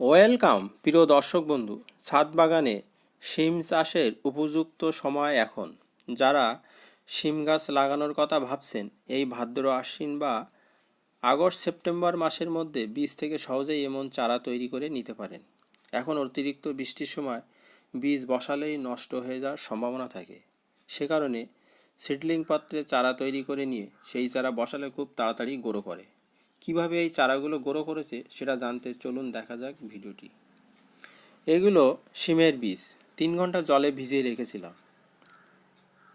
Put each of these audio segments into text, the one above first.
Welcome, প্রিয় দর্শক বন্ধু। ছাদ বাগানে শিম চাষের উপযুক্ত সময় এখন। যারা শিম গাছ লাগানোর কথা ভাবছেন, এই ভাদ্র আশ্বিন বা আগস্ট, সেপ্টেম্বর মাসের মধ্যে বীজ থেকে সহজেই এমন চারা তৈরি করে নিতে পারেন। এখন অতিরিক্ত বৃষ্টির সময় বীজ বসালেই নষ্ট হয়ে যাওয়ার সম্ভাবনা থাকে। সে কারণে সিডলিং পাত্রে চারা তৈরি করে নিয়ে সেই চারা বসালে খুব তাড়াতাড়ি গ্রো করে কীভাবে এই চারাগুলো গ্রো করেছে সেটা জানতে চলুন দেখা যাক ভিডিওটি। এগুলো শিমের বীজ, তিন ঘণ্টা জলে ভিজিয়ে রেখেছিলাম।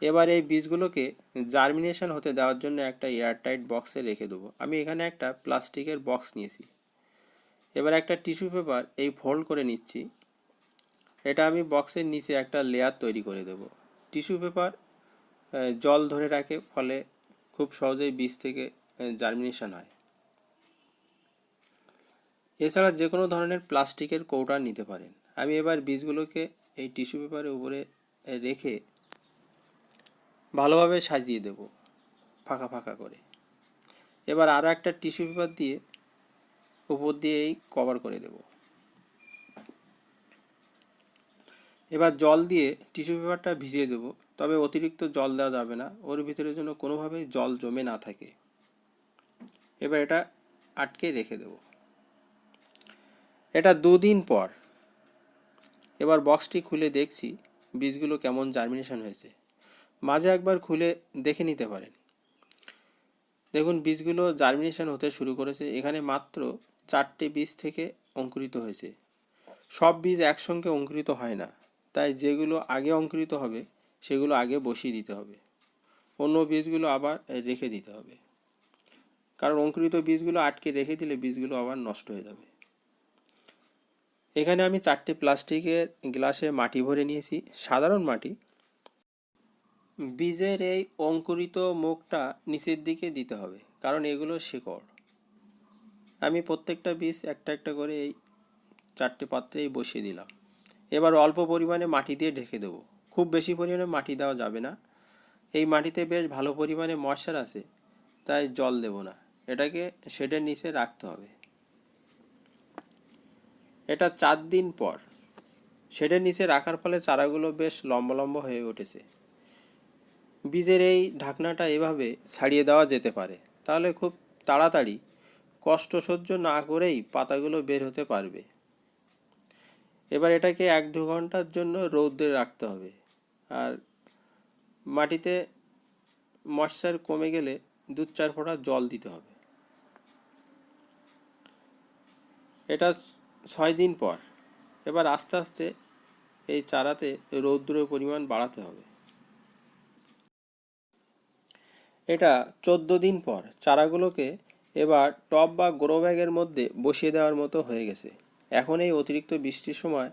এবার এই বীজগুলোকে জার্মিনেশন হতে দেওয়ার জন্য একটা এয়ারটাইট বক্সে রেখে দেবো। আমি এখানে একটা প্লাস্টিকের বক্স নিয়েছি। এবার একটা টিস্যু পেপার এই ফোল্ড করে নিচ্ছি। এটা আমি বক্সের নিচে একটা লেয়ার তৈরি করে দেব। টিস্যু পেপার জল ধরে রাখে, ফলে খুব সহজেই বীজ থেকে জার্মিনেশন হয়। এছাড়া যে কোনো ধরনের প্লাস্টিকের কৌটা নিতে পারেন। আমি এবার বীজগুলোকে এই টিস্যু পেপারের উপরে রেখে ভালোভাবে সাজিয়ে দেব, ফাঁকা ফাঁকা করে। এবার আরও একটা টিস্যু পেপার দিয়ে উপর দিয়ে এই কভার করে দেব। এবার জল দিয়ে টিস্যু পেপারটা ভিজিয়ে দেব, তবে অতিরিক্ত জল দেওয়া যাবে না। ওর ভিতরে যেন কোনোভাবেই জল জমে না থাকে। এবার এটা আটকে রেখে দেবো। এটা দুদিন পর। এবার বক্সটি খুলে দেখছি, বীজগুলো কেমন জার্মিনেশন হয়েছে। মাঝে একবার খুলে দেখে নিতে পারেন। দেখুন, বীজগুলো জার্মিনেশন হতে শুরু করেছে। এখানে মাত্র চারটে বীজ থেকে অঙ্কুরিত হয়েছে। সব বীজ একসঙ্গে অঙ্কুরিত হয় না। তাই যেগুলো আগে অঙ্কুরিত হবে, সেগুলো আগে বসিয়ে দিতে হবে। অন্য বীজগুলো আবার রেখে দিতে হবে। কারণ অঙ্কুরিত বীজগুলো আটকে রেখে দিলে বীজগুলো আবার নষ্ট হয়ে যাবে। এখানে আমি চারটে প্লাস্টিকের গ্লাসে মাটি ভরে নিয়েছি, সাধারণ মাটি। বীজের এই অঙ্কুরিত মুখটা নিচের দিকে দিতে হবে, কারণ এগুলো শিকড়। আমি প্রত্যেকটা বীজ একটা একটা করে এই চারটে পাত্রেই বসিয়ে দিলাম। এবার অল্প পরিমাণে মাটি দিয়ে ঢেকে দেবো। খুব বেশি পরিমাণে মাটি দেওয়া যাবে না। এই মাটিতে বেশ ভালো পরিমাণে মশার আছে, তাই জল দেব না। এটাকে শেডের নিচে রাখতে হবে। এটা চার দিন পর। শেডের নিচে রাখার ফলে চারাগুলো বেশ লম্বা লম্বা হয়ে উঠেছে। বীজের এই ঢাকনাটা এভাবে ছাড়িয়ে দেওয়া যেতে পারে। তাহলে খুব তাড়াতাড়ি কষ্ট সহ্য না করেই পাতাগুলো বের হতে পারবে। এবার এটাকে এক দু ঘণ্টার জন্য রৌদ্রে রাখতে হবে। আর মাটিতে ময়শ্চার কমে গেলে দু চার ফোঁটা জল দিতে হবে। এটা ছয় দিন পর এবার আস্তে আস্তে এই চারাতে রৌদ্রের পরিমাণ বাড়াতে হবে। এটা চোদ্দ দিন পর চারাগুলোকে এবার টব বা গ্রো ব্যাগের মধ্যে বসিয়ে দেওয়ার মতো হয়ে গেছে। এখন এই অতিরিক্ত বৃষ্টির সময়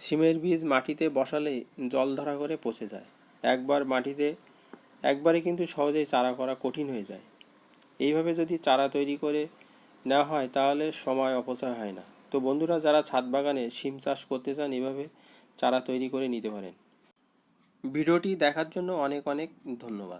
সিমের বীজ মাটিতে বসালেই জল ধরা করে পচে যায়। একবার মাটিতে একবারে কিন্তু সহজেই চারা করা কঠিন হয়ে যায়। এইভাবে যদি চারা তৈরি করে নেওয়া হয় তাহলে সময় অপচয় হয় না। তো বন্ধুরা, যারা ছাদ বাগানে শিম চাষ করতে চান এভাবে চারা তৈরি করে নিতে পারেন। ভিডিওটি দেখার জন্য অনেক অনেক ধন্যবাদ।